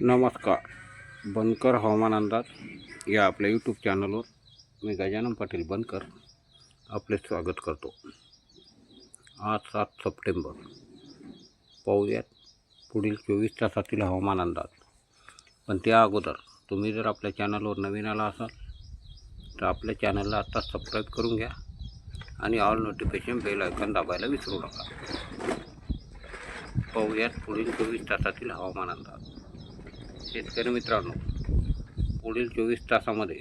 नमस्कार. बनकर हवामान अंदाज या आपल्या यूट्यूब चॅनलवर मी गजानन पाटील बनकर आपले स्वागत करतो. आज सात सप्टेंबर. पाहूयात पुढील चोवीस तासातील हवामान अंदाज. पण त्या अगोदर तुम्ही जर आपल्या चॅनलवर नवीन आला असाल तर आपल्या चॅनलला आत्ता सबस्क्राईब करून घ्या आणि ऑल नोटिफिकेशन बेल आयकॉन दाबायला विसरू नका. पाहूयात पुढील चोवीस तासातील हवामान अंदाज. शेतकरी मित्रांनो पुढील चोवीस तासामध्ये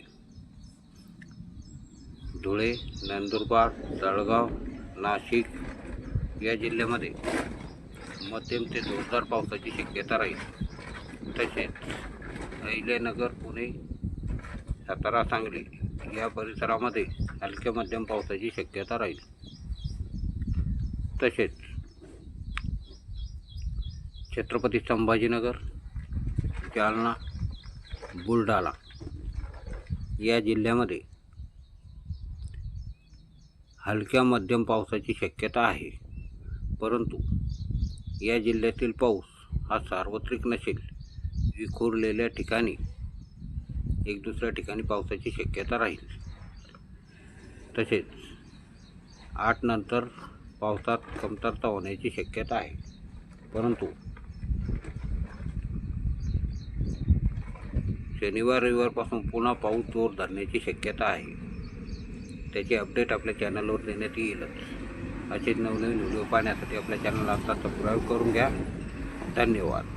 धुळे नंदुरबार जळगाव नाशिक या जिल्ह्यामध्ये मध्यम ते जोरदार पावसाची शक्यता राहील. तसेच अहिल्यानगर पुणे सातारा सांगली या परिसरामध्ये हलक्या मध्यम पावसाची शक्यता राहील. तसेच छत्रपती संभाजीनगर जालना बुलढाणा या जिल्ह्यामध्ये हलक्या मध्यम पावसाची शक्यता आहे. परंतु या जिल्ह्यातील पाऊस हा सार्वत्रिक नसेल विखुरलेल्या ठिकाणी एक दुसऱ्या ठिकाणी पावसाची शक्यता राहील. तसेच आठ नंतर पावसात कमतरता होण्याची शक्यता आहे. परंतु शनिवार रविवारपासून पुन्हा पाऊस जोर धरण्याची शक्यता आहे. त्याची अपडेट आपल्या चॅनलवर देण्यात येईलच असेच नवनवीन व्हिडिओ पाहण्यासाठी आपल्या चॅनलला आता सबस्क्राईब करून घ्या. धन्यवाद.